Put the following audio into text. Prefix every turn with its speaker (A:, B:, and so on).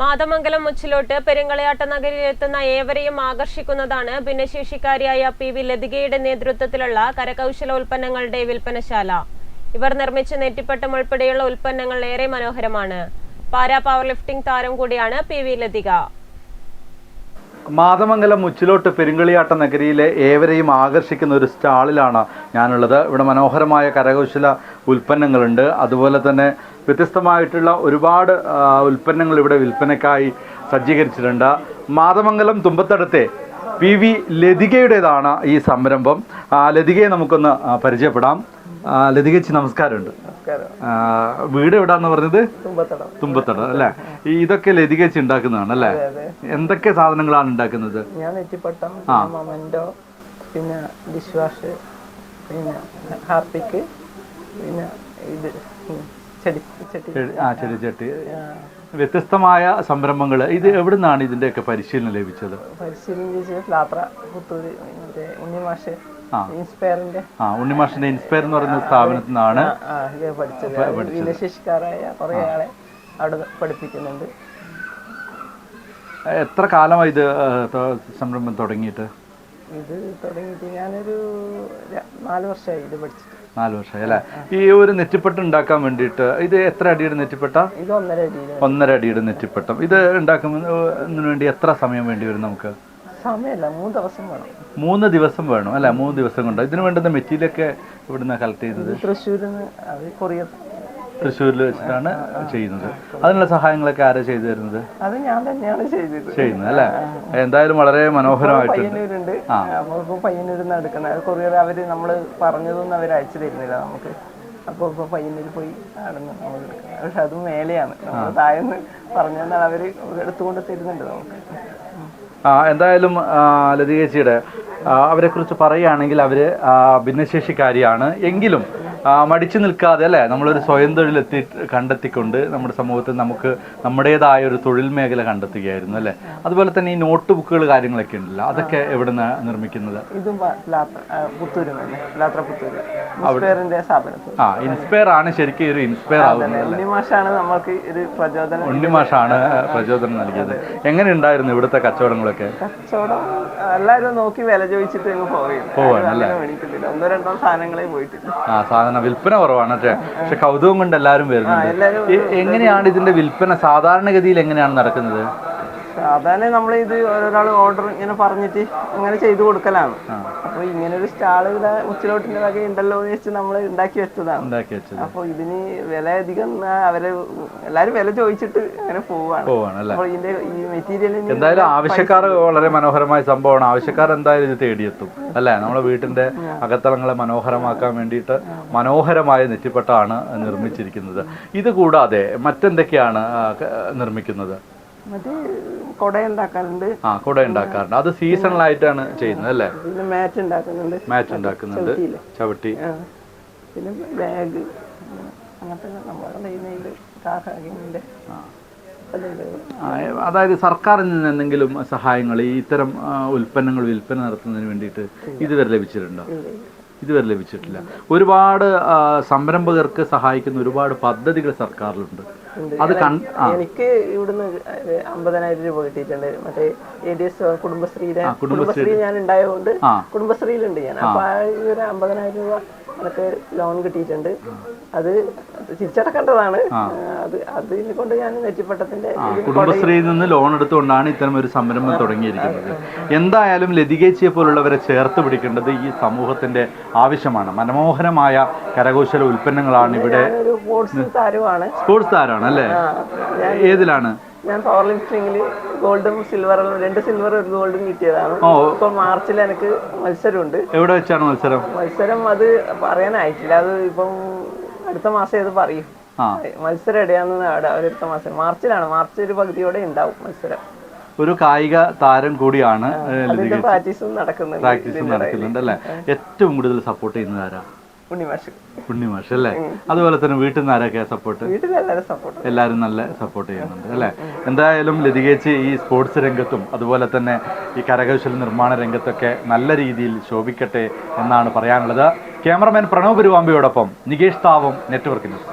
A: മാതമംഗലം മുച്ചിലോട്ട് പെരുങ്ങളയാട്ട നഗരിയിലെത്തുന്ന ഏവരെയും ആകർഷിക്കുന്നതാണ് ഭിന്നശേഷിക്കാരിയായ P V ലതികയുടെ നേതൃത്വത്തിലുള്ള കരകൗശല ഉൽപ്പന്നങ്ങളുടെ വിൽപ്പനശാല. ഇവർ നിർമ്മിച്ച നെറ്റിപ്പട്ടം ഉൾപ്പെടെയുള്ള ഉൽപ്പന്നങ്ങൾ ഏറെ മനോഹരമാണ്. പാരാ പവർ ലിഫ്റ്റിംഗ് താരം കൂടിയാണ് പി വി ലതിക.
B: മാതമംഗലം മുച്ചിലോട്ട് പെരുങ്കളിയാട്ട നഗരിയിലെ ഏവരെയും ആകർഷിക്കുന്ന ഒരു സ്റ്റാളിലാണ് ഞാനുള്ളത്. ഇവിടെ മനോഹരമായ കരകൗശല ഉൽപ്പന്നങ്ങളുണ്ട്. അതുപോലെ തന്നെ വ്യത്യസ്തമായിട്ടുള്ള ഒരുപാട് ഉൽപ്പന്നങ്ങൾ ഇവിടെ വിൽപ്പനയ്ക്കായി സജ്ജീകരിച്ചിട്ടുണ്ട്. മാതമംഗലം തുമ്പത്തടത്തെ പി വി ലതികയുടേതാണ് ഈ സംരംഭം. ലതികയെ നമുക്കൊന്ന് പരിചയപ്പെടാം. ആ, ലതികച്ചി നമസ്കാരമുണ്ട്. വീട് എവിടാന്ന് പറഞ്ഞത്?
C: തുമ്പത്തടം.
B: അല്ലേ? ഇതൊക്കെ ലതികച്ചി ഉണ്ടാക്കുന്നതാണ് അല്ലെ? എന്തൊക്കെ സാധനങ്ങളാണ് ഉണ്ടാക്കുന്നത്?
C: ഞാൻ നെറ്റിപ്പട്ടം പിന്നെ പിന്നെ ഡിഷ് വാഷ് പിന്നെ ഹാർപ്പിക്ക് പിന്നെ ഇത് ചെടി
B: ആ ചെടി ചട്ടി. വ്യത്യസ്തമായ സംരംഭങ്ങൾ ഇത് എവിടുന്നാണ് ഇതിന്റെയൊക്കെ പരിശീലനം ലഭിച്ചത്?
C: പരിശീലനം ലഭിച്ചത് ലാത്ര പുത്തൂര് മറ്റേ ഉണ്ണിമാഷ്. ഇൻസ്പയറിന്റെ.
B: ആ ഉണ്ണിമാഷിന്റെ ഇൻസ്പയർ എന്ന് പറയുന്ന സ്ഥാപനത്തിൽ നിന്നാണ്
C: പഠിച്ചത്. ഭിന്നശേഷിക്കാരായ കുറേ ആളെ അവിടെ പഠിപ്പിക്കുന്നുണ്ട്.
B: എത്ര കാലമായി ഇത് സംരംഭം തുടങ്ങിയിട്ട്?
C: ഇത് തുടങ്ങിയിട്ട് ഞാനൊരു നാല് വർഷമായി ഇത് പഠിച്ചിട്ട്.
B: നാല് വർഷമായി അല്ലേ? ഈ ഒരു നെറ്റിപ്പട്ടം ഉണ്ടാക്കാൻ വേണ്ടിയിട്ട് ഇത് എത്ര അടിയുടെ നെറ്റിപ്പട്ട?
C: ഇത് ഒന്നര അടി
B: ഒന്നര അടിയുടെ നെറ്റിപ്പട്ടം. ഇത് ഉണ്ടാക്കുന്നതിന് വേണ്ടി എത്ര സമയം വേണ്ടി വരും നമുക്ക്?
C: സമയമല്ല മൂന്ന് ദിവസം വേണം.
B: മൂന്ന് ദിവസം വേണം അല്ല? മൂന്ന് ദിവസം കൊണ്ട്. ഇതിന് വേണ്ടുന്ന മെറ്റീരിയലൊക്കെ ഇവിടുന്ന് കളക്ട് ചെയ്തത്?
C: തൃശ്ശൂരിൽ നിന്ന് അത് കൊറിയർ
B: തൃശ്ശൂരിൽ വെച്ചിട്ടാണ് ചെയ്യുന്നത്. അതിനുള്ള സഹായങ്ങളൊക്കെ ആരാ ചെയ്തു തരുന്നത്?
C: അത് ഞാൻ തന്നെയാണ് ചെയ്തത്.
B: ചെയ്യുന്നത് അല്ലേ? എന്തായാലും വളരെ മനോഹരമായിട്ട്
C: പയ്യന്നൂരുണ്ട്. അപ്പോൾ പയ്യന്നൂരിൽ നിന്ന് എടുക്കുന്നത് കൊറിയർ അവർ നമ്മൾ പറഞ്ഞതൊന്നും അവർ അയച്ചു തരുന്നില്ല നമുക്ക്. അപ്പോൾ ഇപ്പോൾ പയ്യന്നൂർ പോയി അവിടെ നിന്ന് നമ്മൾ പക്ഷെ അത് മേലെയാണ്. നമ്മൾ താഴെന്ന് പറഞ്ഞാൽ അവർ എടുത്തുകൊണ്ട് തരുന്നുണ്ട് നമുക്ക്.
B: എന്തായാലും ലതികേച്ചിയുടെ അവരെക്കുറിച്ച് പറയുകയാണെങ്കിൽ അവർ ഭിന്നശേഷിക്കാരിയാണ്. എങ്കിലും മടിച്ചു നിൽക്കാതെ അല്ലേ? നമ്മളൊരു സ്വയം തൊഴിലെത്തി കണ്ടെത്തിക്കൊണ്ട് നമ്മുടെ സമൂഹത്തിൽ നമുക്ക് നമ്മുടേതായ ഒരു തൊഴിൽ മേഖല കണ്ടെത്തുകയായിരുന്നു അല്ലേ? അതുപോലെ തന്നെ ഈ നോട്ട് ബുക്കുകൾ കാര്യങ്ങളൊക്കെ ഉണ്ടല്ലോ അതൊക്കെ
C: എവിടെ നിന്നാണ് നിർമ്മിക്കുന്നത്? ആ,
B: ഇൻസ്പയർ ആണ് ശരിക്കും ഒരു ഇൻസ്പയർ ആവുന്നത്
C: ഉണ്ണിമാഷാണ് പ്രചോദനം
B: നൽകിയത്. എങ്ങനെ ഉണ്ടായിരുന്നു ഇവിടുത്തെ കച്ചവടങ്ങളൊക്കെ?
C: കച്ചവടം എല്ലാവരും നോക്കി വില ചോദിച്ചിട്ട്
B: പോവാണ്
C: അല്ലേ? ഒന്നോ രണ്ടോ സാധനങ്ങളെ പോയിട്ടില്ല.
B: ആ സാധന വിൽപ്പന കുറവാണ്. പക്ഷേ പക്ഷെ കൗതുകം കൊണ്ട് എല്ലാവരും വരുന്നുണ്ട്. എങ്ങനെയാണ് ഇതിന്റെ വിൽപ്പന സാധാരണഗതിയിൽ എങ്ങനെയാണ് നടക്കുന്നത്?
C: സാധാരണ നമ്മൾ ഇത് ഒരാൾ ഓർഡർ ഇങ്ങനെ പറഞ്ഞിട്ട് അങ്ങനെ ചെയ്തു കൊടുക്കലാണ്. അപ്പൊ ഇങ്ങനെ ഒരു സ്റ്റാൾ ഇവിടെ ഉച്ചലോട്ടിന്റെ വക ഉണ്ടല്ലോ എന്ന് വെച്ച് നമ്മൾ ഉണ്ടാക്കി വെച്ചതാണ്. അപ്പൊ ഇതിന് വില അധികം അവർ എല്ലാരും വില ചോദിച്ചിട്ട് അങ്ങനെ പോവാണ്. അപ്പൊ ഇതിന്റെ ഈ മെറ്റീരിയൽ
B: എന്തായാലും ആവശ്യക്കാർ വളരെ മനോഹരമായ സംഭവമാണ്. ആവശ്യക്കാർ എന്തായാലും ഇത് തേടിയെത്തും. അല്ലെ? നമ്മുടെ വീട്ടിന്റെ അകത്തളങ്ങളെ മനോഹരമാക്കാൻ വേണ്ടിയിട്ട് മനോഹരമായ നെറ്റിപ്പട്ടാണ് നിർമ്മിച്ചിരിക്കുന്നത്. ഇത് കൂടാതെ മറ്റെന്തൊക്കെയാണ് നിർമ്മിക്കുന്നത്? ആ കുട ഉണ്ടാക്കാറുണ്ട്. അത് സീസണലായിട്ടാണ് ചെയ്യുന്നത് അല്ലേ?
C: മാറ്റ് ഉണ്ടാക്കുന്നുണ്ട്.
B: മാറ്റ് ഉണ്ടാക്കുന്നുണ്ട്? ചവിട്ടി.
C: പിന്നെ ബാഗ് അങ്ങനത്തെ നമ്മുടെ
B: അതായത് സർക്കാരിൽ നിന്ന് എന്തെങ്കിലും സഹായങ്ങൾ ഈ ഇത്തരം ഉൽപ്പന്നങ്ങൾ വിൽപ്പന നടത്തുന്നതിന് വേണ്ടിയിട്ട് ഇതുവരെ ലഭിച്ചിട്ടുണ്ടോ? ഇതുവരെ ലഭിച്ചിട്ടില്ല. ഒരുപാട് സംരംഭകർക്ക് സഹായിക്കുന്ന ഒരുപാട് പദ്ധതികൾ സർക്കാരിലുണ്ട്. അത്
C: എനിക്ക് ഇവിടുന്ന് അമ്പതിനായിരം രൂപ കിട്ടിയിട്ടുണ്ട്. മറ്റേ എ ഡി എസ് കുടുംബശ്രീയുടെ
B: കുടുംബശ്രീ.
C: ഞാൻ ഉണ്ടായതുകൊണ്ട് കുടുംബശ്രീയിലുണ്ട് ഞാൻ. അപ്പൊ ആ ഒരു അമ്പതിനായിരം രൂപ എനിക്ക് ലോൺ കിട്ടിയിട്ടുണ്ട്. അത് തിരിച്ചടക്കേണ്ടതാണ് അത് അതിനെ കൊണ്ട് ഞാൻ നെറ്റിപ്പട്ടത്തിന്റെ
B: കുടുംബശ്രീയിൽ നിന്ന് ലോൺ എടുത്തുകൊണ്ടാണ് ഇത്തരം ഒരു സംരംഭം തുടങ്ങിയിരിക്കുന്നത്. എന്തായാലും ലതികേച്ചിയെ പോലുള്ളവരെ ചേർത്ത് പിടിക്കേണ്ടത് ഈ സമൂഹത്തിന്റെ ആവശ്യമാണ്. മനോഹരമായ കരകൗശല ഉൽപ്പന്നങ്ങളാണ് ഇവിടെ
C: സ്പോർട്സ് താരമാണ്.
B: സ്പോർട്സ് താരമാണ് അല്ലേ? ഏതിലാണ്?
C: ഞാൻ പവർ ലിഫ്റ്റിംഗിൽ ഗോൾഡും സിൽവറും രണ്ട് സിൽവർ ഒരു ഗോൾഡും കിട്ടിയതാണ്. ഇപ്പൊ മാർച്ചിൽ എനിക്ക് മത്സരമുണ്ട്.
B: എവിടെ വെച്ചാണ് മത്സരം?
C: മത്സരം അത് പറയാനായിട്ടില്ല. അത് ഇപ്പം അടുത്ത മാസം ഇത് പറയും. മത്സരം എവിടെയാന്ന് അവിടെ അടുത്ത മാസം. മാർച്ചിലാണ്. മാർച്ച് ഒരു പകുതിയോടെ ഉണ്ടാവും മത്സരം.
B: ഒരു കായിക താരം കൂടിയാണ് ഏഹ്,
C: പ്രാക്ടീസും നടക്കുന്നുണ്ട്.
B: പ്രാക്ടീസ് നടക്കുന്നുണ്ട് അല്ലേ? ഏറ്റവും കൂടുതൽ സപ്പോർട്ട് ചെയ്യുന്നത് ആരാ?
C: ഉണ്ണിമാഷ്
B: ഉണ്ണിമാഷ് അല്ലേ? അതുപോലെ തന്നെ വീട്ടിൽ നിന്ന് ആരൊക്കെ സപ്പോർട്ട്
C: സപ്പോർട്ട്
B: എല്ലാവരും നല്ല സപ്പോർട്ട് ചെയ്യുന്നുണ്ട് അല്ലേ? എന്തായാലും ലതികേച്ച് ഈ സ്പോർട്സ് രംഗത്തും അതുപോലെ തന്നെ ഈ കരകൗശല നിർമ്മാണ രംഗത്തൊക്കെ നല്ല രീതിയിൽ ശോഭിക്കട്ടെ എന്നാണ് പറയാനുള്ളത്. ക്യാമറമാൻ പ്രണവ് പെരുവാമ്പയോടൊപ്പം നികേഷ് താവം നെറ്റ്വർക്ക് ന്യൂസ്